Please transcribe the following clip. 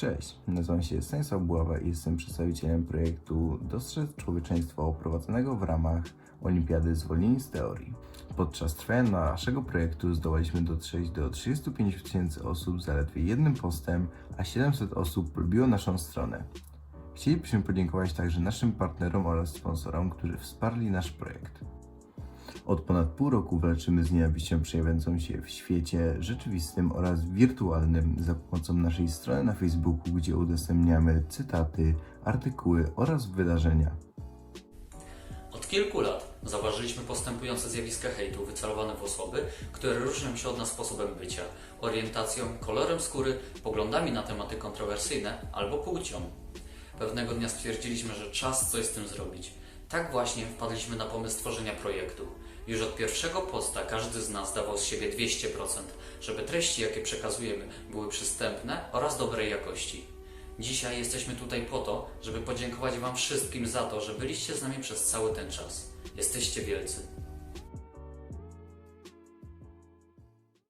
Cześć, nazywam się Stanisław Buława i jestem przedstawicielem projektu Dostrzec Człowieczeństwo prowadzonego w ramach Olimpiady Zwolnieni z Teorii. Podczas trwania naszego projektu zdołaliśmy dotrzeć do 35 tysięcy osób zaledwie jednym postem, a 700 osób lubiło naszą stronę. Chcielibyśmy podziękować także naszym partnerom oraz sponsorom, którzy wsparli nasz projekt. Od ponad pół roku walczymy z nienawiścią przejawiającą się w świecie rzeczywistym oraz wirtualnym za pomocą naszej strony na Facebooku, gdzie udostępniamy cytaty, artykuły oraz wydarzenia. Od kilku lat zauważyliśmy postępujące zjawiska hejtu wycelowane w osoby, które różnią się od nas sposobem bycia, orientacją, kolorem skóry, poglądami na tematy kontrowersyjne albo płcią. Pewnego dnia stwierdziliśmy, że czas coś z tym zrobić. Tak właśnie wpadliśmy na pomysł stworzenia projektu. Już od pierwszego posta każdy z nas dawał z siebie 200%, żeby treści, jakie przekazujemy, były przystępne oraz dobrej jakości. Dzisiaj jesteśmy tutaj po to, żeby podziękować Wam wszystkim za to, że byliście z nami przez cały ten czas. Jesteście wielcy.